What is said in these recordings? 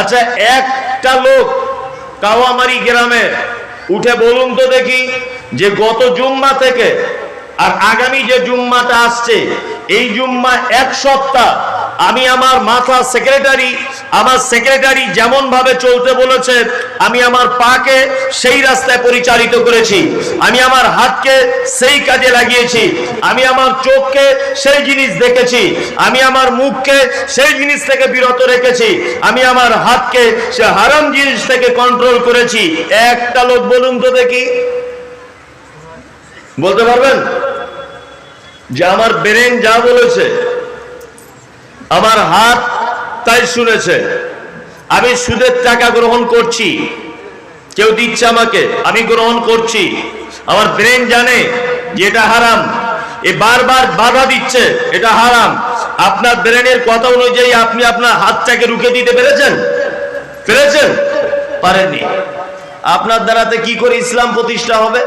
আচ্ছা একটা লোক কাওয়ামারি গ্রামের, উঠে বলুন তো দেখি যে গত জুম্মা থেকে আর আগামী যে জুম্মাটা আসছে, এই জুম্মা এক সপ্তাহ আমি আমার মাথা সেক্রেটারি আমার সেক্রেটারি যেমন ভাবে চলতে বলেছে, আমি আমার পাকে সেই রাস্তায় পরিচালিত করেছি। আমি আমার হাতকে সেই কাজে লাগিয়েছি। আমি আমার চোখকে সেই জিনিস দেখেছি। আমি আমার মুখকে সেই জিনিস থেকে বিরত রেখেছি। আমি আমার হাতকে সে হারাম জিনিস থেকে কন্ট্রোল করেছি। একটা লোক বলুন তো দেখি। বলতে পারবেন? যে আমার ব্রেন যা বলেছে আমার হাত তাই শুনেছে। আমি সুদের টাকা গ্রহণ করছি। কেউ দিচ্ছে আমাকে, আমি গ্রহণ করছি। আমার ব্রেন জানে যে এটা হারাম। এ বারবার বাধা দিচ্ছে, এটা হারাম। আপনার ব্রেনের কথা অনুযায়ী আপনি আপনার হাতটাকে রুখে দিতে পেরেছেন? পেরেছেন? পারেননি। আপনার দ্বারাতে কি করে ইসলাম প্রতিষ্ঠা হবে?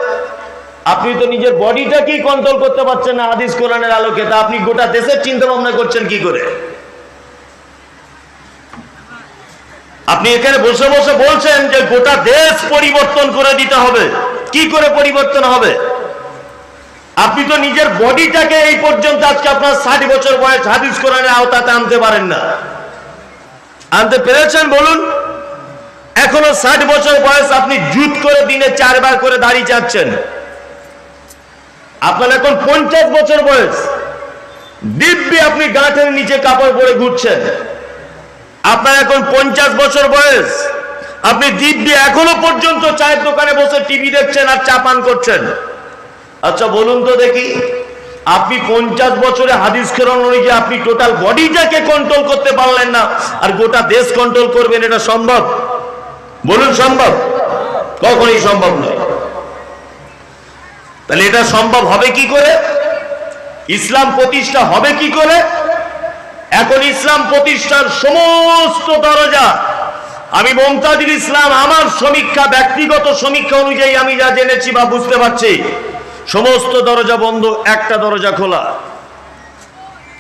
আপনি তো নিজের বডিটাকেই কন্ট্রোল করতে পারছেন না হাদিস কোরআনের আলোকে? তা আপনি গোটা দেশের চিন্তা ভাবনা করছেন কি করে? আপনি এখানে বসে বসে বলছেন যে গোটা দেশ পরিবর্তন করে দিতে হবে। কি করে পরিবর্তন হবে? আপনি তো নিজের বডিটাকে এই পর্যন্ত আজকে আপনার ষাট বছর বয়স হাদিস কোরআনের আওতাতে আনতে পারেন না। আনতে পেরেছেন? বলুন। এখনও ষাট বছর বয়স আপনি জুত করে দিনে চারবার করে দাঁড়িয়ে যাচ্ছেন আপনার এখন পঞ্চাশ বছর বয়স। দিব্যি আপনি গাঁটের নিচে কাপড় পরে ঘুরছেন। আপনার এখন পঞ্চাশ বছর বয়স। আপনি দিব্যি এখনও পর্যন্ত চায়ের দোকানে বসে টিভি দেখছেন আর চা পান করছেন। আচ্ছা বলুন তো দেখি, আপনি পঞ্চাশ বছরে হাদিস খেরন অনুযায়ী আপনি টোটাল বডিটাকে কন্ট্রোল করতে পারলেন না আর গোটা দেশ কন্ট্রোল করবেন, এটা সম্ভব? বলুন, সম্ভব? কখনই সম্ভব নয়। তাহলে এটা সম্ভব হবে কি করে? ইসলাম প্রতিষ্ঠা হবে কি করে? এখন ইসলাম প্রতিষ্ঠার সমস্ত দরজা। আমি মমতাজুল ইসলাম, আমার সমীক্ষা, ব্যক্তিগত সমীক্ষা অনুযায়ী আমি যা জেনেছি বা বুঝতে পারছি, সমস্ত দরজা বন্ধ, একটা দরজা খোলা।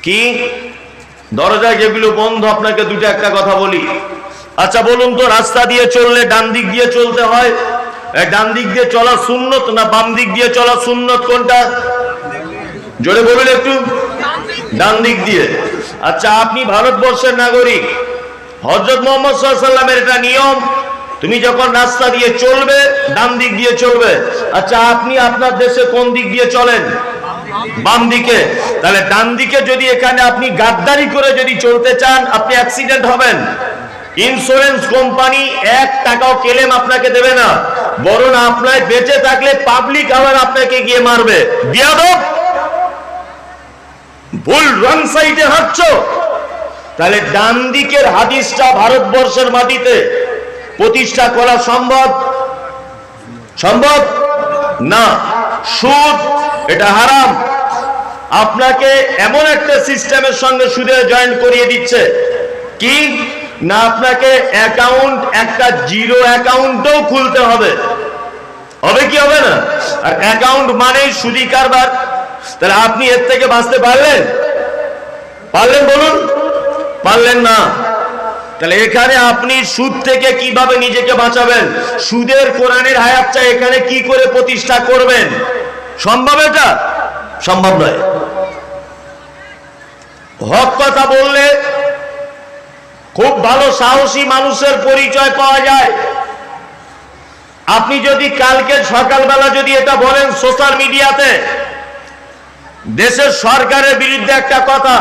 কি? দরজা যেগুলো বন্ধ, আপনাকে দুটো একটা কথা বলি। আচ্ছা বলুন তো, রাস্তা দিয়ে চললে ডান দিক দিয়ে চলতে হয়? ডান দিক দিয়ে চলা সুন্নত না বাম দিক দিয়ে চলা সুন্নত কোনটা? জোরে বলুন একটু। ডান দিক দিয়ে। আচ্ছা আপনি ভারতবর্ষের নাগরিক হজরত মোহাম্মদ সাল্লামের এটা নিয়ম, তুমি যখন রাস্তা দিয়ে চলবে, ডান দিক দিয়ে চলবে আচ্ছা আপনি আপনার দেশে কোন দিক দিয়ে চলেন? বাম দিকে। তাহলে ডান দিকে যদি এখানে আপনি গাদ্দারি করে যদি চলতে চান, আপনি অ্যাক্সিডেন্ট হবেন। ইন্স্যুরেন্স কোম্পানি এক টাকাও কেলেম আপনাকে দেবে না। বরং আপনার বেঁচে থাকলে পাবলিক আবার আপনাকে গিয়ে মারবে। বিয়াদব ভুল রং সাইডে হাঁটছ? তাহলে ডান দিকের হাদিসটা ভারতবর্ষের মাটিতে প্রতিষ্ঠা করা সম্ভব? সম্ভব? না। সুদ, এটা হারাম। আপনাকে এমন একটা সিস্টেমের সঙ্গে সুদে জয়েন করিয়ে দিচ্ছে। কি? না, আপনাকে অ্যাকাউন্ট একটা জিরো অ্যাকাউন্টও খুলতে হবে। হবে কি হবে না? আর অ্যাকাউন্ট মানেই সুদি কারবার। তাহলে আপনি এর থেকে বাঁচতে পারলেন? পারলেন বলুন। পারলেন না। তাহলে এখানে আপনি সুদ থেকে কীভাবে নিজেকে বাঁচাবেন? সুদের কোরআনের হায়াতটা এখানে কি করে প্রতিষ্ঠা করবেন? সম্ভব এটা? সম্ভব নয়। হক কথা বললে খুব ভালো সাহসী মানুষের পরিচয় পাওয়া যায়। আপনি যদি কালকে সকালবেলা যদি এটা বলেন সোশ্যাল মিডিয়াতে দেশের সরকারের বিরুদ্ধে একটা কথা,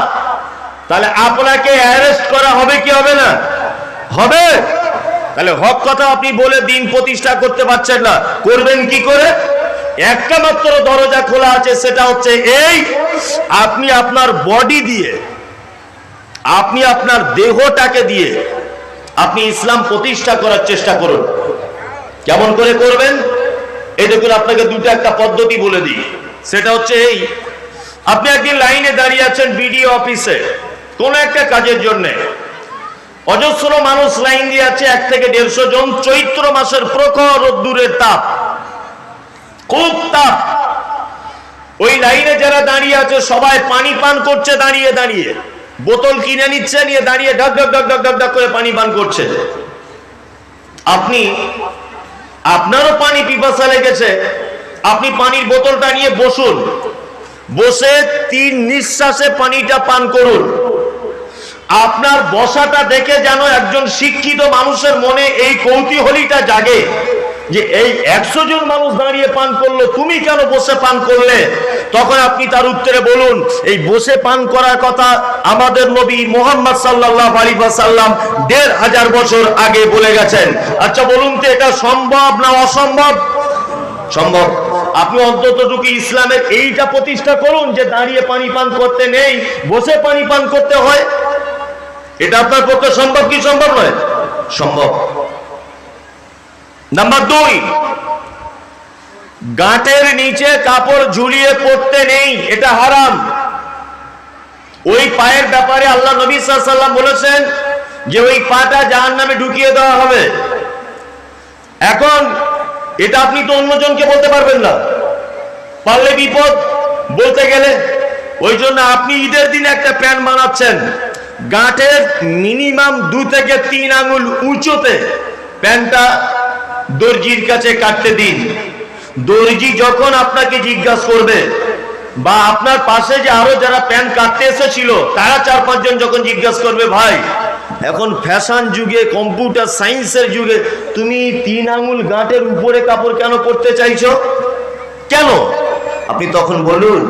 তাহলে আপনাকে অ্যারেস্ট করা হবে কি হবে না? হবে? তাহলে হক কথা আপনি বলে দিন প্রতিষ্ঠা করতে পারছেন না। করবেন কি করে? একটা মাত্র দরজা খোলা আছে, সেটা হচ্ছে এই, আপনি আপনার বডি দিয়ে, আপনি আপনার দেহটাকে দিয়ে, আপনি ইসলাম প্রতিষ্ঠা করার চেষ্টা করুন। কেমন করে করবেন? এই দেখুন আপনাকে দুটো একটা পদ্ধতি বলে দিই। সেটা হচ্ছে এই আপনি একদিন লাইনে দাঁড়িয়ে আছেন বিডিও অফিসে, কোন একটা কাজের জন্য। অজস্র মানুষ লাইন দিয়ে আছে, এক থেকে দেড়শো জন চৈত্র মাসের প্রখর রোদ্দুরের তাপ। খুব তাপ। ওই লাইনে যারা দাঁড়িয়ে আছে, সবাই পানি পান করছে দাঁড়িয়ে দাঁড়িয়ে। বোতল কিনে নিচ্ছে, নিয়ে দাঁড়িয়ে ঢক ঢক ঢক ঢক ঢক ঢক করে পানি পান করছে। আপনি, আপনারও পানি পিপাসা লেগেছে। আপনি পানির বোতলটা নিয়ে বসুন। বসে তিন নিঃশ্বাসে পানিটা পান করুন। আপনার বসাটা দেখে যেন একজন শিক্ষিত মানুষের মনে এই কৌতূহলীটা জাগে যে এই একশো জন মানুষ দাঁড়িয়ে পান করল, তুমি কেন বসে পান করলে? তখন আপনি তার উত্তরে বলুন, এই বসে পান করার কথা আমাদের নবী মোহাম্মদ সাল্লাহ আলী সাল্লাম দেড় হাজার বছর আগে বলে গেছেন। আচ্ছা বলুন তো এটা সম্ভব না অসম্ভব? সম্ভব। আপনি অন্ততটুকু ইসলামের এইটা প্রতিষ্ঠা করুন যে দাঁড়িয়ে পানি পান করতে নেই, বসে পানি পান করতে হয়। এটা আপনার পক্ষে সম্ভব কি সম্ভব নয়? সম্ভব। নাম্বার দুই, গাঁটের নিচে কাপড় ঝুলিয়ে পড়তে নেই, এটা হারাম। ওই পায়ের ব্যাপারে আল্লাহ নবী সাল্লাম বলেছেন যে ওই পাটা জাহান নামে ঢুকিয়ে দেওয়া হবে। এখন এটা আপনি তো অন্যজনকে বলতে পারবেন না। পারলে বিপদ, বলতে গেলে। ওই জন্য আপনি ঈদের দিন একটা প্যান্ট বানাচ্ছেন। গাঁটের মিনিমাম দু থেকে তিন আঙুল উঁচুতে প্যান্টটা দর্জির কাছে কাটতে দিন। দর্জি যখন আপনাকে জিজ্ঞাসা করবে, বা আপনার পাশে যে আরও যারা প্যান্ট কাটতে এসেছিল, তারা চার পাঁচজন যখন জিজ্ঞাসা করবে, ভাই এখন ফ্যাশন যুগে কম্পিউটার সায়েন্সের যুগে, তুমি তিন আঙুল গাঁটের উপরে কাপড় কেন পরতে চাইছো? কেন? আপনি তখন বলুন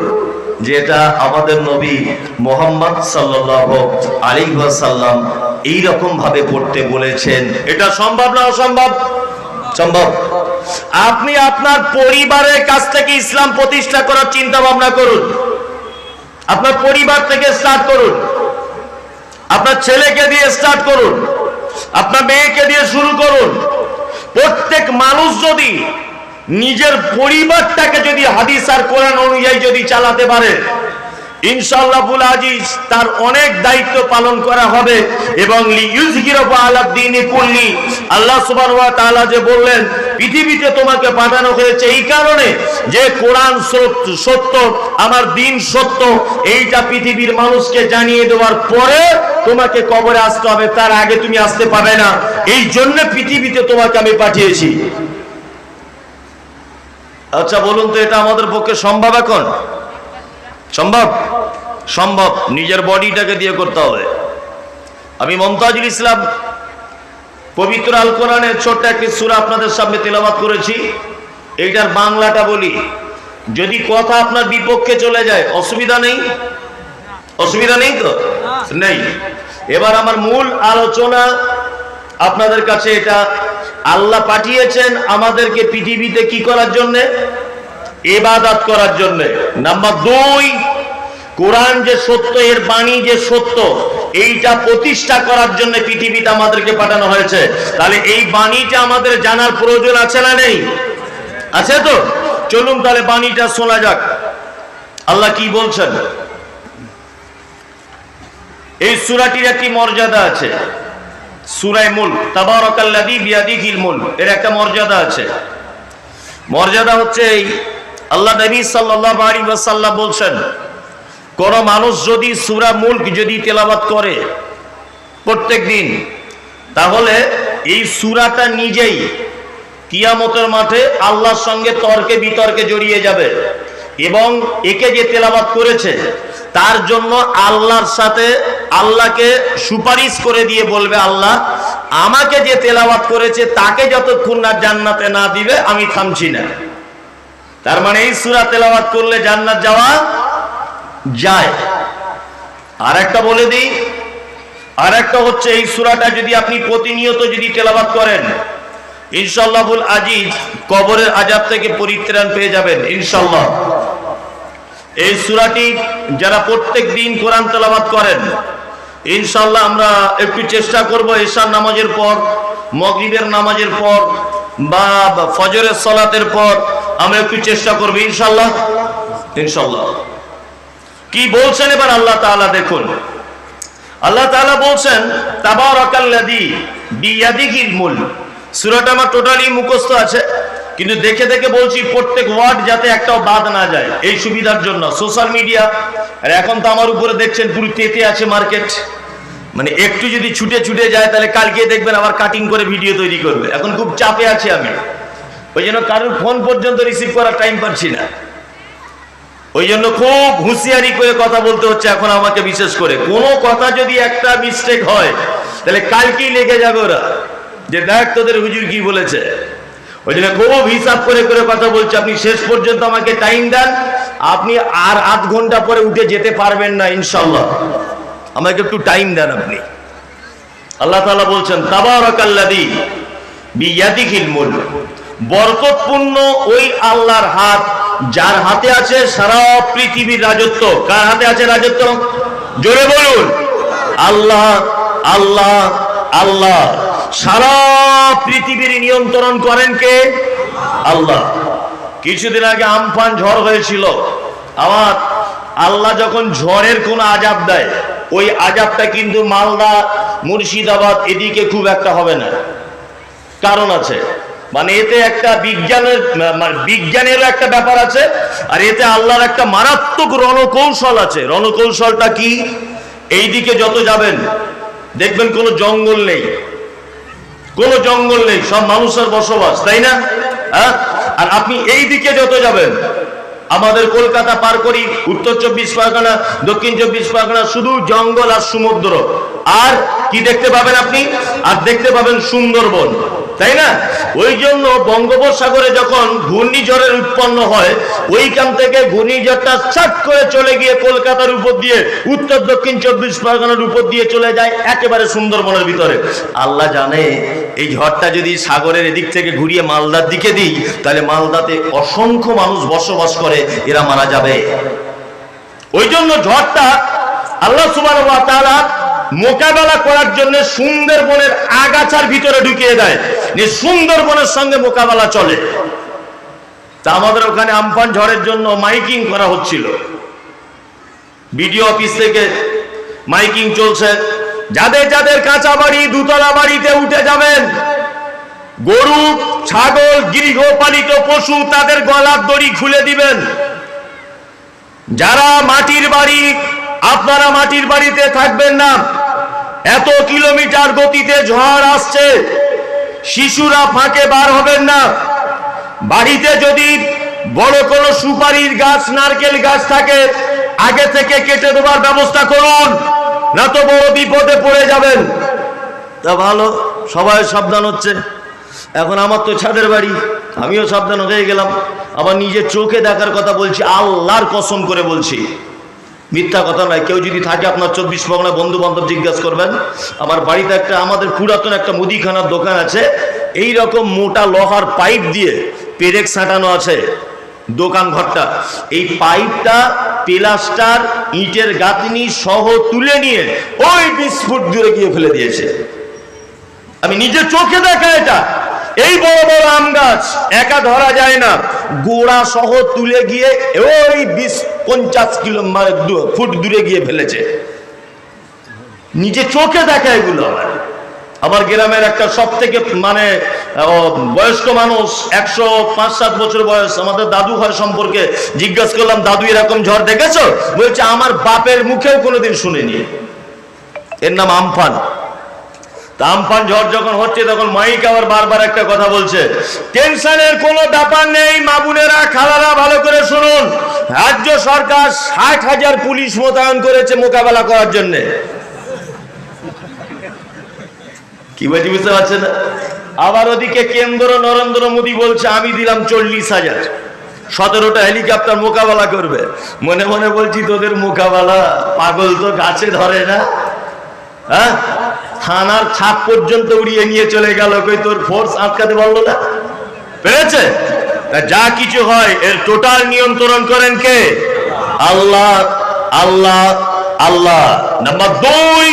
যে এটা আমাদের নবী মোহাম্মদ সাল্লাহ আলী সাল্লাম এইরকম ভাবে পড়তে বলেছেন। এটা সম্ভব না অসম্ভব? সম্ভব। আপনি আপনার পরিবারের কাছ থেকে ইসলাম প্রতিষ্ঠা করার চিন্তা ভাবনা করুন। আপনার পরিবার থেকে স্টার্ট করুন। আপনার ছেলেকে দিয়ে স্টার্ট করুন। আপনার মেয়েকে দিয়ে শুরু করুন। প্রত্যেক মানুষ যদি নিজের পরিবারটাকে যদি হাদিস আর কোরআন অনুযায়ী যদি চালাতে পারে ইনশাআল্লাহ বুল আজিজ, তার অনেক দায়িত্ব পালন করা হবে এবং আল্লাহ যে বললেন, পৃথিবীতে তোমাকে পাঠানো হয়েছে এই কারণে যে কোরআন সত্য আমার দিন সত্য, এইটা পৃথিবীর মানুষকে জানিয়ে দেওয়ার পরে তোমাকে কবরে আসতে হবে, তার আগে তুমি আসতে পাবে না। এই জন্য পৃথিবীতে তোমাকে আমি পাঠিয়েছি। আচ্ছা বলুন তো, এটা আমাদের পক্ষে সম্ভব এখন? সম্ভব? সম্ভব। নিজের বডিটাকে দিয়ে করতে হবে। আমি মমতাজুল ইসলাম, পবিত্র আল কোরআনের ছোট্ট একটি সুরা আপনাদের সামনে তেলাবাত করেছি। এইটার বাংলাটা বলি। যদি কথা আপনার বিপক্ষে চলে যায়, অসুবিধা নেই? অসুবিধা নেই তো? নেই। এবার আমার মূল আলোচনা, আপনাদের কাছে এটা আল্লাহ পাঠিয়েছেন আমাদেরকে পৃথিবীতে কি করার জন্য? এবাদাত করার জন্য। নাম্বার দুই, কোরআন যে সত্য, এর বাণী যে সত্য, এইটা প্রতিষ্ঠা করার জন্য পৃথিবীতে আমাদেরকে পাঠানো হয়েছে। তাহলে এই বাণীটা আমাদের জানার প্রয়োজন আছে না নেই? আছে তো? চলুন তাহলে বাণীটা শোনা যাক। আল্লাহ কি বলছেন? এই সুরাটির একটি মর্যাদা আছে। সুরাই মুল তাবারকাল্লাদি বিয়াদিহিল মুল, এর একটা মর্যাদা আছে। মর্যাদা হচ্ছে এই আল্লাহ নবী সাল্লাল্লাহু আলাইহি ওয়াসাল্লাম বলছেন, কোন মানুষ যদি সূরা মুলক যদি তেলাওয়াত করে প্রত্যেক দিন তাহলে এই সূরাটা নিজেই কিয়ামতের মাঠে আল্লাহর সঙ্গে তর্কে বিতর্কে জড়িয়ে যাবে এবং একে যে তেলাবাত করেছে, তার জন্য আল্লাহর সাথে আল্লাহকে সুপারিশ করে দিয়ে বলবে, আল্লাহ, আমাকে যে তেলাওয়াত করেছে তাকে যতক্ষণ না জান্নাতে না দিবে, আমি থামছি না। তার মানে এই সুরা তেলাওয়াত করলে জান্নাত যাওয়া যায়। আর একটা বলে দিই আর একটা হচ্ছে এই সুরাটা যদি আপনি প্রতিনিয়ত যদি তেলাবাত করেন ইনশাল্লাহুল আজিজ কবরের আজাব থেকে পরিত্রাণ পেয়ে যাবেন ইনশাল্লাহ এই সুরাটি যারা প্রত্যেক দিন কোরআন তেলাবাত করেন ইনশাল্লাহ আমরা একটু চেষ্টা করব এশার নামাজের পর, মগরিবের নামাজের পর বা ফজরের সলাতের পর আমরা একটু চেষ্টা করব, ইনশাল্লাহ। ইনশাল্লাহ। কি বলছেন এবার আল্লাহ তাআলা, দেখুন। আল্লাহ তাআলা বলছেন, তাবারাকাল্লাযী বিয়াদিহিল মুলক। সূরাটা আমার টোটালি মুখস্থ আছে, কিন্তু দেখে দেখে বলছি, প্রত্যেক ওয়ার্ড যাতে একটাও বাদ না যায়, এই সুবিধার জন্য। সোশ্যাল মিডিয়া, আর এখন তো আমার উপরে দেখছেন, পুরো তেতে আছে মার্কেট। মানে একটু যদি ছুটে ছুটে যায়, তাহলে কালকে দেখবেন আবার কাটিং করে ভিডিও তৈরি করবে। এখন খুব চাপে আছি আমি। ওই জন্য কারোর ফোন পর্যন্ত রিসিভ করার টাইম পাচ্ছি না। ওই জন্য খুব হুঁশিয়ারি করে কথা বলতে হচ্ছে এখন আমাকে বিশেষ করে। কোনো কথা যদি একটা মিস্টেক হয়, তাহলে কালকেই লেগে যাবে ওরা। যে দেখ তোদের হুজুর কি বলেছে। ওই জন্য খুব হিসাব করে করে কথা বলছে, আপনি শেষ পর্যন্ত আমাকে টাইম দেন, আপনি আর আধ ঘণ্টা পরে উঠে যেতে পারবেন না ইনশাল্লাহ আমাকে একটু টাইম দেন আপনি। আল্লাহ তাআলা বলছেন, তাবারাকাল্লাযী বিয়াদিহিল মুলক। বরকতপূর্ণ ওই আল্লাহর হাত, যার হাতে আছে সারা পৃথিবীর রাজত্ব। কার হাতে আছে রাজত্ব? জোরে বলুন। আল্লাহ আল্লাহ আল্লাহ। সারা পৃথিবীর নিয়ন্ত্রণ করেন কে? আল্লাহ। কিছুদিন আগে আমফান ঝড় হয়েছিল। আমার আল্লাহ যখন ঝড়ের কোন আজাব দেয়, ওই আজাবটা কিন্তু মালদা, মুর্শিদাবাদ এদিকে খুব একটা হবে না। কারণ আছে মানে এতে একটা বিজ্ঞানের মানে বিজ্ঞানেরও একটা ব্যাপার আছে, আর এতে আল্লাহর একটা মারাত্মক রণকৌশল আছে। রণকৌশলটা কি? এইদিকে যত যাবেন, দেখবেন কোনো জঙ্গল নেই। কোনো জঙ্গল নেই, সব মানুষের বসবাস, তাই না? হ্যাঁ? আর আপনি এই দিকে যত যাবেন, আমাদের কলকাতা পার করি, উত্তর চব্বিশ পরগনা, দক্ষিণ চব্বিশ পরগনা, শুধু জঙ্গল আর সমুদ্র। আর কি দেখতে পাবেন আপনি? আর দেখতে পাবেন সুন্দরবন। তাই না? ওই জন্য বঙ্গোপসাগরে যখন ঘূর্ণিঝড়ের উৎপন্ন হয়, ওইখান থেকে ঘূর্ণিঝড়টা ছাট করে চলে গিয়ে কলকাতার উপর দিয়ে, উত্তর, দক্ষিণ, চব্বিশ পরগনার উপর দিয়ে চলে যায় একেবারে সুন্দরবনের ভিতরে। আল্লাহ জানে, এই ঝড়টা যদি সাগরের এদিক থেকে ঘুরিয়ে মালদার দিকে দিই, তাহলে মালদাতে অসংখ্য মানুষ বসবাস করে, এরা মারা যাবে। ওই জন্য ঝড়টা আল্লাহ সুবাহ মোকাবেলা করার জন্য সুন্দরবনের আগাছার ভিতরে ঢুকিয়ে দেয়। যে সুন্দরবনের সঙ্গে মোকাবেলা চলে। তা আমাদের ওখানে আমফান ঝড়ের জন্য মাইকিং করা হচ্ছিল। বিডিও অফিস থেকে মাইকিং চলছে। যাদের যাদের কাঁচা বাড়ি, দুতলা বাড়িতে উঠে যাবেন। গরু, ছাগল, গৃহপালিত পশু তাদের গলার দড়ি খুলে দিবেন। যারা মাটির বাড়ি, আপনারা মাটির বাড়িতে থাকবেন না। এত কিলোমিটার গতিতে ঝড় আসছে, শিশুরা ফাঁকে বার হবেন না। বাড়িতে যদি বড় কোনো সুপারির গাছ, নারকেল গাছ থাকে, আগে থেকে কেটে দেওয়ার ব্যবস্থা করুন, না তো বড় বিপদে পড়ে যাবেন। তা ভালো, সবাই সাবধান হচ্ছে। এখন আমার তো ছাদের বাড়ি, আমিও সাবধান হয়ে গেলাম। আবার নিজের চোখে দেখার কথা বলছি, আল্লাহর কসম করে বলছি। মিথ্যা কথা নয়। কেউ যদি থাকে আপনার চব্বিশ পরগনা বন্ধু বান্ধব জিজ্ঞাসা করবেন। আমার বাড়িতে একটা, আমাদের পুরাতন একটা মুদিখানার দোকান আছে। এই রকম মোটা লোহার পাইপ দিয়ে পেরেক সাঁটানো আছে দোকান ঘরটা। এই পাইপটা প্লাস্টার, ইটের গাঁথনি সহ তুলে নিয়ে ওই বিশ ফুট দূরে গিয়ে ফেলে দিয়েছে। আমি নিজে চোখে দেখা এটা। এই বড় বড় আম গাছ, একা ধরা যায় না। গোড়া সহ তুলে গিয়ে ওই বিশ পঞ্চাশ কিলো মানে ফুট দূরে গিয়ে ফেলেছে। নিজে চোখে দেখা এগুলো আমার আমার গ্রামের একটা সব থেকে মানে বয়স্ক মানুষ, একশো পাঁচ, সাত বছর বয়স, আমাদের দাদু হয় সম্পর্কে জিজ্ঞাসা করলাম, দাদু, এরকম ঝড় দেখেছ? বলছে, আমার বাপের মুখেও কোনোদিন শুনিনি। এর নাম আমফান। আমফান ঝড় যখন হচ্ছে, তখন মাইক আবার বারবার একটা কথা বলছে। টেনশনের কোনো ব্যাপার নেই মাবুনেরা খালারা, ভালো করে শুনুন। রাজ্য সরকার ষাট হাজার পুলিশ মোতায়েন করেছে মোকাবেলা করার জন্য। কি বলছি বুঝতে পারছেন না? আবার ওদিকে কেন্দ্র নরেন্দ্র মোদী বলছে, আমি দিলাম চল্লিশ হাজার। সতেরোটা হেলিকপ্টার মোকাবেলা করবে। মনে মনে বলছি, তোদের মোকাবেলা পাগল তো গাছে ধরে না? হ্যাঁ? থানার ছাপ পর্যন্ত উড়িয়ে নিয়ে চলে গেল। কই তোর ফোর্স আটকাতে পারল না? পেরেছে? যা কিছু হয়, এর টোটাল নিয়ন্ত্রণ করেন কে? আল্লাহ আল্লাহ আল্লাহ। নাম্বার দুই,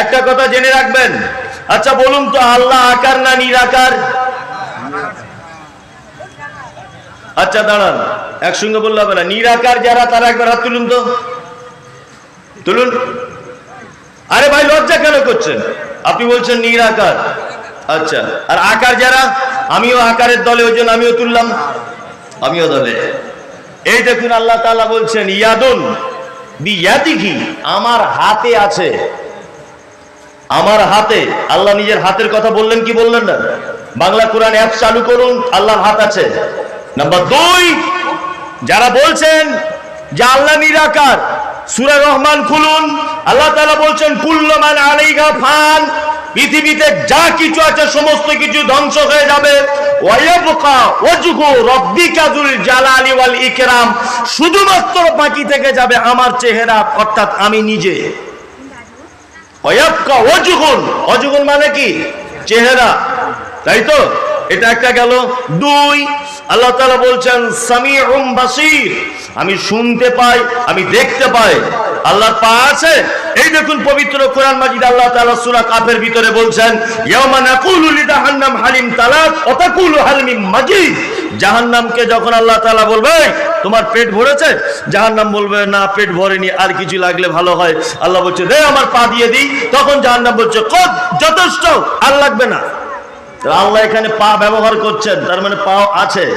একটা কথা জেনে রাখবেন। আচ্ছা বলুন তো, আল্লাহ আকার না নিরাকার? আচ্ছা দাঁড়ান, একসঙ্গে বললে হবে না। নিরাকার যারা, তারা একবার হাত তুলুন তো। তুলুন। আরে ভাই, লজ্জা কেন করছেন? আপনি বলছেন নিরাকার আচ্ছা আর আকার যারা, আমিও আকারের দলে, ওই জন্য আমিও তুললাম। আমিও দলে। এই দেখুন আল্লাহ তাআলা বলছেন, ইয়াদুন আমার হাতে আছে। আমার হাতে, আল্লাহ নিজের হাতের কথা বললেন কি বললেন না? বাংলা কোরআন অ্যাপ চালু করুন, আল্লাহর হাত আছে। নাম্বার দুই, যারা বলছেন যে আল্লাহ নিরাকার সূরা রহমান খুলুন। আল্লাহ তালা বলছেন কুল্লমান আলাইহা ফান পৃথিবীতে যা কিছু আছে, সমস্ত কিছু ধ্বংস হয়ে যাবে। ইকরাম শুধুমাত্র বাকি থেকে যাবে আমার চেহারা, অর্থাৎ আমি নিজে। অয়াবকা অজুগুন অজুগুন মানে কি? চেহারা তাই তো? এটা একটা গেল। দুই, আল্লাহ তালা বলছেন, সামিউম বাসির। আমি শুনতে পাই, আমি দেখতে পাই। আল্লাহর পা আছে? এই দেখুন পবিত্র কোরআন মাজিদ আল্লাহ তাআলা সূরা কাফের ভিতরে বলছেন ইয়াওমা নাকুলু লিজাহান্নাম হালিম তালাক ওয়া তাকুলু হালিম মাজিদ। জাহান্নামকে যখন আল্লাহ তাআলা বলবে তোমার পেট ভরেছে? জাহান্নাম বলবে, না, পেট ভরেনি, আর কিছু লাগলে ভালো হয়। আল্লাহ বলছে, দে, আমার পা দিয়ে দিই। তখন জাহান্নাম বলছে কত যথেষ্ট, আর লাগবে না। আল্লাহ এখানে পা ব্যবহার করছেন, তার মানে পা আছে।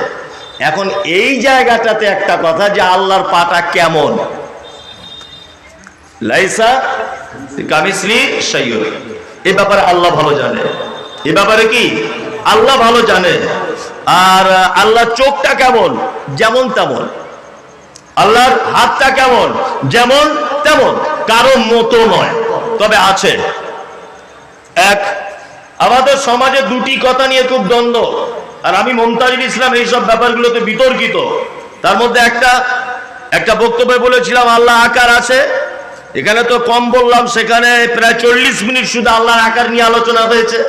এখন এই জায়গাটাতে একটা কথা যে আল্লাহর পাটা কেমন? লাইসা কামিসলি সৈয়দ এ ব্যাপারে আল্লাহ ভালো জানে। এ ব্যাপারে কি? আল্লাহ ভালো জানে। আর আল্লাহর চোখটা কেমন? যেমন তেমন। আল্লাহর হাতটা কেমন? যেমন তেমন। কারও মতো নয়। তবে আছে। এক আমাদের সমাজে দুটি কথা নিয়ে খুব দ্বন্দ্ব। আর আমি মমতাজুল ইসলাম এইসব ব্যাপারগুলোতে বিতর্কিত। তার মধ্যে একটা একটা বক্তব্যে বলেছিলাম, আল্লাহ আকার আছে। এখানে তো কম বললাম, সেখানে প্রায় চল্লিশ মিনিট শুধু আল্লাহর আকার নিয়ে আলোচনা হয়েছে।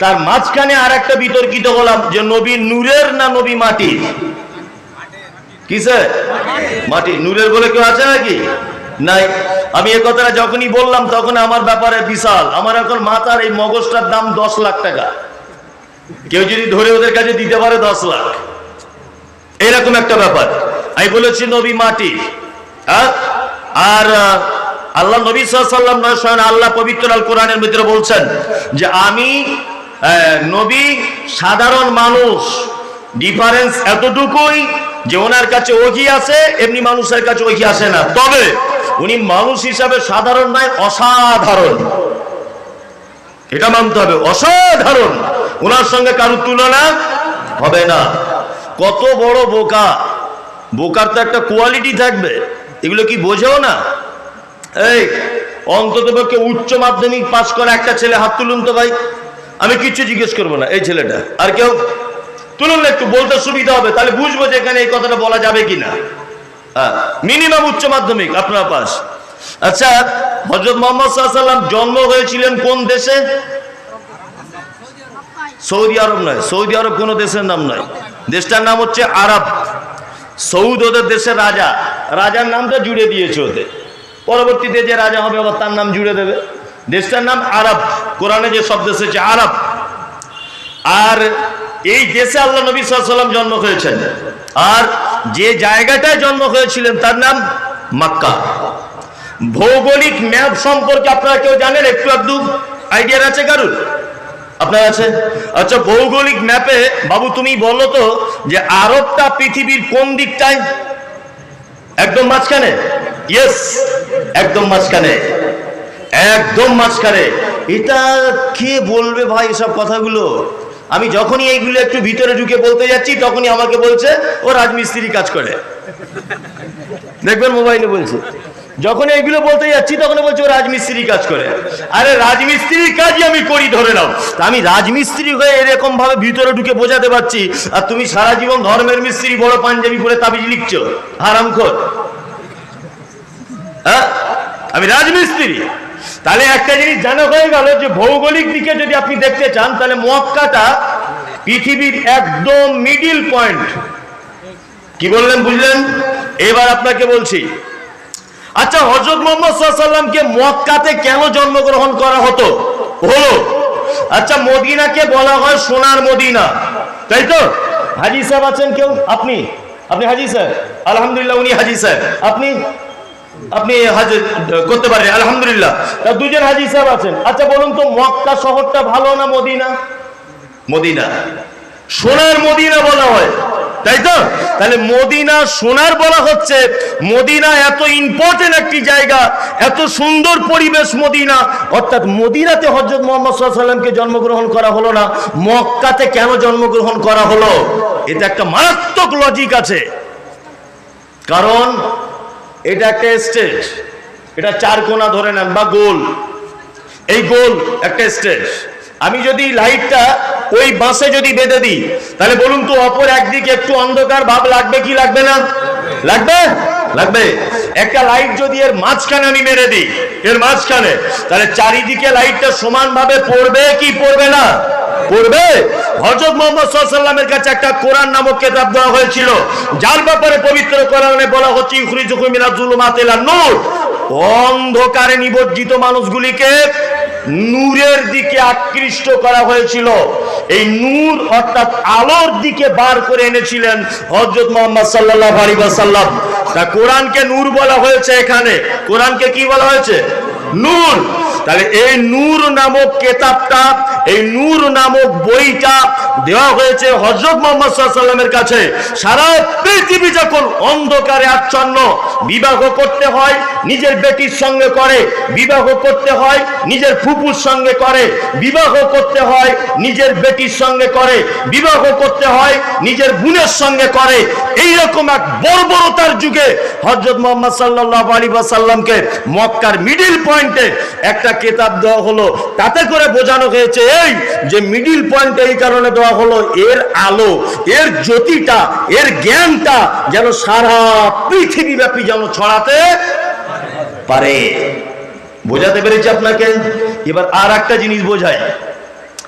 তার মাঝখানে আর একটা বিতর্কিত হলাম যে নবী নূরের না নবী মাটির? কিসে মাটি নূরের বলে কেউ আছে নাকি? নাই। আমি এ কথাটা যখনই বললাম, তখন আমার ব্যাপারে বিশাল। আমার এখন মাথার এই মগজটার দাম দশ লাখ টাকা। কেউ যদি ধরে ওদের কাছে দিতে পারে দশ লাখ। এরকম একটা ব্যাপার। আমি বলেছি, নবী মাটি। হ্যাঁ? আর আল্লাহ নবী সাল্লাম আল্লাহ পবিত্র আল কোরআনের ভিতরে বলছেন যে আমি নবী সাধারণ মানুষ। ডিফারেন্স এতটুকুই যে ওনার কাছে ওহি আছে, এমনি মানুষের কাছে ওহি আসে না। তবে উনি মানুষ হিসাবে সাধারণ নয়, অসাধারণ। এটা মানতে হবে, অসাধারণ। ওনার সঙ্গে কারোর তুলনা হবে না। কত বড় বোকা। বোকার তো একটা কোয়ালিটি থাকবে, এগুলো কি বোঝেও না? এই, অন্তত পক্ষে উচ্চ মাধ্যমিক পাশ করা একটা ছেলে হাত তুলুন তো ভাই। আমি কিচ্ছু জিজ্ঞেস করব না, এই ছেলেটা। আর কেউ তুলুন না একটু, বলতে সুবিধা হবে, তাহলে বুঝব যে এখানে এই কথাটা বলা যাবে কিনা। হ্যাঁ মিনিমাম উচ্চ মাধ্যমিক, আপনার পাস। আচ্ছা হজরত মোহাম্মদ সাল্লাম জন্ম হয়েছিলেন কোন দেশে? সৌদি আরব নয়, সৌদি আরব কোনো দেশের নাম নয়। দেশটার নাম হচ্ছে আরব। সৌদ ওদের দেশের রাজা। রাজার নামটা জুড়ে দিয়েছে ওতে পরবর্তীতে যে রাজা হবে, আবার তার নাম জুড়ে দেবে। দেশটার নাম আরব। কোরআনে যে শব্দ এসেছে, আরব। আর এই দেশে আল্লাহ নবী সাল্লাম জন্ম হয়েছেন। আর যে জায়গাটায় জন্ম হয়েছিলেন, তার নাম মাক্কা। ভৌগোলিক ম্যাপ সম্পর্কে আপনারা কেউ জানেন? একটু একটু আইডিয়া আছে কারুর? আপনার আছে? আচ্ছা ভৌগোলিক ম্যাপে, বাবু, তুমি বলো তো যে আরবটা পৃথিবীর কোন দিকটায়? একদম মাঝখানে? ইয়েস একদম মাঝখানে। একদম মাঝখানে। এটা কে বলবে ভাই এসব কথাগুলো? আমি যখনই এইগুলো একটু ভিতরে ঢুকে বলতে যাচ্ছি, তখনই আমাকে বলছে, ও রাজমিস্ত্রি কাজ করে। দেখবেন মোবাইলে বলছে। যখন এইগুলো বলতে যাচ্ছি তখন বলছে, ও রাজমিস্ত্রি কাজ করে। আরে রাজমিস্ত্রির কাজই আমি করি, ধরে নাও। আমি রাজমিস্ত্রি হয়ে এরকম ভাবে ভিতরে ঢুকে বোঝাতে পারছি, আর তুমি সারা জীবন ধর্মের মিস্ত্রি, বড় পাঞ্জাবি পরে তাবিজ লিখছো, হারামখোর। হ্যাঁ? আমি রাজমিস্ত্রি। তাহলে একটা জিনিস জানা হয়ে গেল যে ভৌগোলিক দিকে যদি আপনি দেখতে চান, তাহলে মক্কাটা পৃথিবীর একদম মিডিল পয়েন্ট কি বললেন, বুঝলেন? এবার আপনাকে বলছি আচ্ছা হজরত মোহাম্মদ সাল্লামকে মক্কাতে কেন জন্মগ্রহণ করা হতো? হলো আচ্ছা মদিনাকে বলা হয় সোনার মদিনা। তাই তো? হাজি সাহেব আছেন কেউ? আপনি? আপনি হাজি স্যার? আলহামদুলিল্লাহ, উনি হাজি স্যার। আপনি? আপনি হাজ করতে পারেন আলহামদুলিল্লাহ। দুজন হাজি সাহেব আছেন। আচ্ছা বলুন তো মক্কা শহরটা ভালো না মদিনা? মদিনা। সোনার মদিনা বলা হয় তাই তো? তাহলে মদিনা সোনার বলা হচ্ছে মদিনা এত ইম্পর্টেন্ট একটি জায়গা এত সুন্দর পরিবেশ মদিনা। অর্থাৎ মদিনাতে হজরত মোহাম্মদ সাল্লামকে জন্মগ্রহণ করা হলো না মক্কাতে কেন জন্মগ্রহণ করা হলো? এটা একটা মারাত্মক লজিক আছে। কারণ এটা একটা স্টেজ। এটা চার কোনা ধরে নেন বা গোল। এই গোল একটা স্টেজ। আমি যদি লাইটটা ওই বাসে যদি বেঁধে দিই, তাহলে বলুন তো অপর একদিকে একটু অন্ধকার ভাব লাগবে, কি লাগবে না? লাগবে? লাগবে। একটা লাইট যদি এর মাঝখানে আমি মেরে দিই, এর মাঝখানে, তাহলে চারিদিকে লাইটটা সমানভাবে পড়বে কি পড়বে না? পড়বে? হজরত মোহাম্মদ সাল্লামের কাছে একটা কোরআন নামক কেতাব দেওয়া হয়েছিল। যার ব্যাপারে পবিত্র কোরআনে বলা হচ্ছে নূর। অন্ধকারে নিবজ্জিত মানুষগুলিকে নূরের দিকে আকৃষ্ট করা হয়েছিল। এই নূর অর্থাৎ আলোর দিকে বার করে এনেছিলেন হজরত মোহাম্মদ সাল্লাহ আলী সাল্লাম তা কোরআনকে নূর বলা হয়েছে এখানে। কোরআনকে কি বলা হয়েছে? নূর। তাহলে এই নূর নামক কেতাবটা, এই নূর নামক বইটা দেওয়া হয়েছে হজরত মোহাম্মদ সাল্লামের কাছে। সারা পৃথিবী যখন অন্ধকারে আচ্ছন্ন, বিবাহ করতে হয়, নিজের বেটির সঙ্গে করে, বিবাহ করতে হয়, নিজের ফুপুর সঙ্গে করে, বিবাহ করতে হয়, নিজের বেটির সঙ্গে করে, বিবাহ করতে হয়, নিজের বোনের সঙ্গে করে এই রকম এক বর্বরতার যুগে হজরত মোহাম্মদ সাল্লাহ আলী সাল্লামকে মক্কার মিডিল পয়েন্টে একটা কেতাব দেওয়া হলো। তাতে করে বোঝানো হয়েছে এই যে মিডিল পয়েন্ট এই কারণে দেওয়া হলো, এর আলো, এর জ্যোতিটা, এর জ্ঞানটা যেন সারা পৃথিবীব্যাপী যেন ছড়াতে পারে। বোঝাতে পেরেছি আপনাকে? এবার আর একটা জিনিস বোঝায়।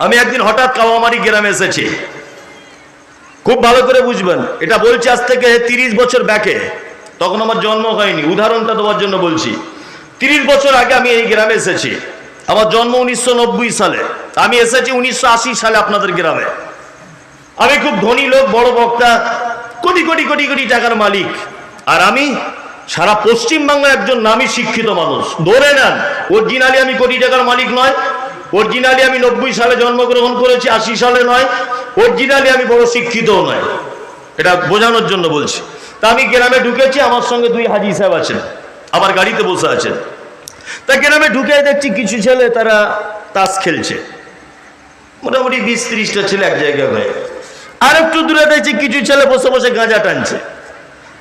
আমি একদিন হঠাৎ কাওয়ামারি গ্রামে এসেছি। খুব ভালো করে বুঝবেন। এটা বলছি আজ থেকে তিরিশ বছর ব্যাকে তখন আমার জন্ম হয়নি। উদাহরণটা দেওয়ার জন্য বলছি। তিরিশ বছর আগে আমি এই গ্রামে এসেছি। আমার জন্ম উনিশশো নব্বই সালে। আমি এসেছি উনিশশো আশি সালে আপনাদের গ্রামে। আমি খুব ধনী লোক, বড় বক্তা, কোটি কোটি কোটি কোটি টাকার মালিক। আর আমি সারা পশ্চিম বাংলার একজন নামী শিক্ষিত মানুষ। ধরে নেন অরিজিনালি আমি কোটি টাকার মালিক নয় অরিজিনালি আমি নব্বই সালে জন্মগ্রহণ করেছি, আশি সালে নয়। অরিজিনালি আমি বড় শিক্ষিতও নয়। এটা বোঝানোর জন্য বলছি। তা আমি গ্রামে ঢুকেছি, আমার সঙ্গে দুই হাজি সাহেব আছেন। আমার গাড়িতে বসে আছেন। তা গ্রামে ঢুকে দেখছি কিছু ছেলে, তারা তাস খেলছে। মোটামুটি বিশ ত্রিশটা ছেলে এক জায়গায় হয়ে আর একটু দূরে দেখছি কিছু ছেলে বসে বসে গাঁজা টানছে।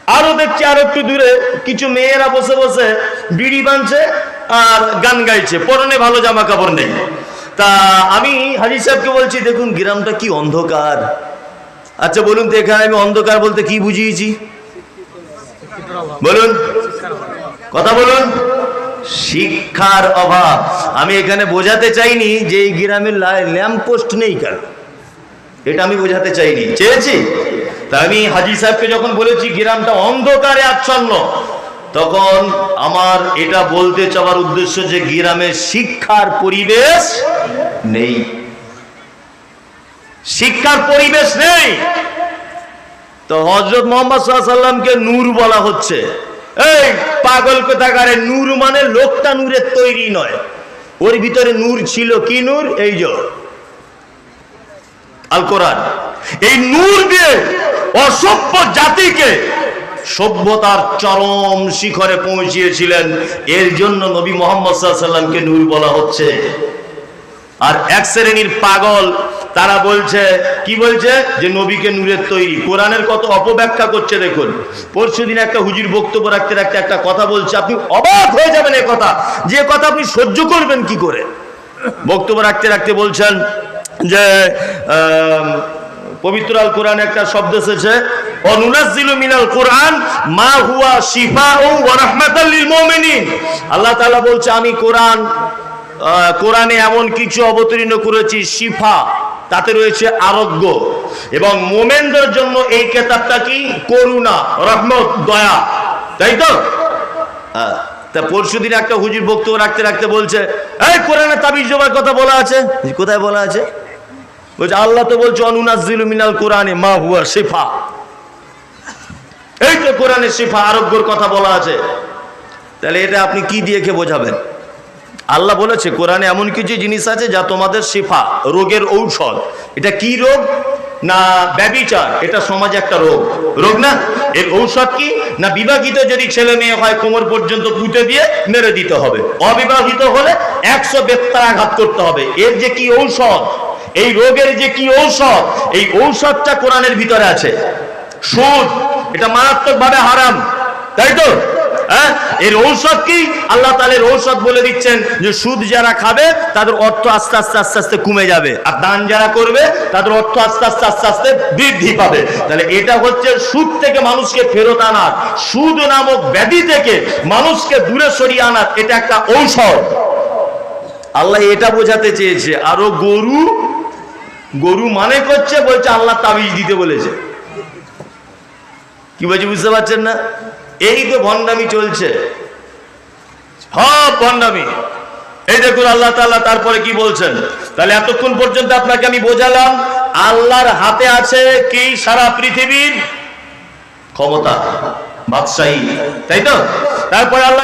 আরও দেখছি আর একটু দূরে কিছু মেয়েরা বসে বসে বিড়ি বানছে। আর গান গাইছে, পরনে ভালো জামা কাপড় নেই। তা আমি হাজি সাহেবকে বলছি, দেখুন, গ্রামটা কি অন্ধকার। আচ্ছা বলুন তো, এখানে আমি অন্ধকার বলতে কি বুঝিয়েছি? বলুন। কথা বলুন। শিক্ষার অভাব। আমি এখানে বোঝাতে চাইনি যে এই গ্রামের ল্যাম্প পোস্ট নেই কেন। এটা আমি বোঝাতে চাইনি। চেয়েছি? তা আমি হাজি সাহেবকে যখন বলেছি, গ্রামটা অন্ধকারে আচ্ছন্ন। তখন আমার এটা বলতে চাওয়ার উদ্দেশ্য যে গ্রামে শিক্ষার পরিবেশ নেই। শিক্ষার পরিবেশ নেই। তো হজরত মোহাম্মদ সাল্লামকে নূর বলা হচ্ছে। এই পাগল কোথাকারে, নূর মানে লোকটা নূরের তৈরি নয়। ওর ভিতরে নূর ছিল কি নূর? এই যে আল কোরআন। এই নূর দিয়ে অসভ্য জাতিকে সভ্যতার চরম শিখরে পৌঁছিয়েছিলেন। এর জন্য নবী মোহাম্মদ সাল্লামকে নূর বলা হচ্ছে। আর এক শ্রেণির পাগল তারা বলছে কি বলছে? যে নবীকে নূরের তৈরি। কোরআনের কত অপব্যাখ্যা করছে দেখুন। পরশু দিন একটা হুজুর বক্তব্য রাখতে রাখতে একটা কথা বলছে আপনি অবাক হয়ে যাবেন এ কথা। যে কথা আপনি সহ্য করবেন কি করে? বক্তব্য রাখতে রাখতে বলছেন যে আম, পবিত্র আল কোরআনে একটা শব্দ এসেছে আল্লাহ বলছে, আমি কোরআন কোরআনে এমন কিছু অবতীর্ণ করেছি, শিফা, তাতে রয়েছে আরোগ্য। এবং মোমেনদের জন্য এই কেতাবটা কি? করুণা, রহমত, দয়া। তাই তো? তা পরশু দিন একটা হুজুর বক্তব্য রাখতে রাখতে বলছে, এই কোরআনে তাবিজ জমার কথা বলা আছে? কোথায় বলা আছে? বলছে, আল্লাহ তো বলছে অনুনাজিল মিনাল কোরআনে মা হুয়া শিফা। এই তো কোরআনে শিফা আরোগ্যর কথা বলা আছে। তাহলে এটা আপনি কি দিয়ে কে বোঝাবেন? আল্লাহ বলেছে, কোরআনে এমন কিছু জিনিস আছে যা তোমাদের শিফা, রোগের ঔষধ। এটা কি রোগ? না ব্যবিচার এটা সমাজে একটা রোগ। রোগ না? এর ঔষধ কি? না বিবাহিত যদি ছেলে মেয়ে হয়, কোমর পর্যন্ত পুঁতে দিয়ে মেরে দিতে হবে। অবিবাহিত হলে একশো বেত্তার আঘাত করতে হবে। এর যে কি ঔষধ? এই রোগের যে কি ঔষধ? এই ঔষধটা কোরআনের ভিতরে আছে। সুদ এটা মারাত্মক ভাবে হারাম। তাই তো? হ্যাঁ? এর ঔষধ কি? আল্লাহ তালের ঔষধ বলে দিচ্ছেন যে, সুদ যারা খাবে, তাদের অর্থ আস্তে আস্তে আস্তে আস্তে কমে যাবে। আর দান যারা করবে, তাদের অর্থ আস্তে আস্তে আস্তে আস্তে বৃদ্ধি পাবে। তাহলে এটা হচ্ছে সুদ থেকে মানুষকে ফেরত আনার সুদ নামক ব্যাধি থেকে মানুষকে দূরে সরিয়ে আনার এটা একটা ঔষধ। আল্লাহ এটা বোঝাতে চেয়েছে। আরও গরু গরু মানে করছে বলছে আল্লাহ তাবিজ দিতে বলেছে। কি বলছি, বুঝতে পারছেন না? এই তো ভণ্ডামি চলছে, সব ভণ্ডামি। এই দেখুন, আল্লাহ তাল্লাহ তারপরে কি বলছেন? তাহলে এতক্ষণ পর্যন্ত আপনাকে আমি বোঝালাম, আল্লাহর হাতে আছে কি সারা পৃথিবীর? ক্ষমতা, বাদশাহী, তাই তো? তারপরে আল্লাহ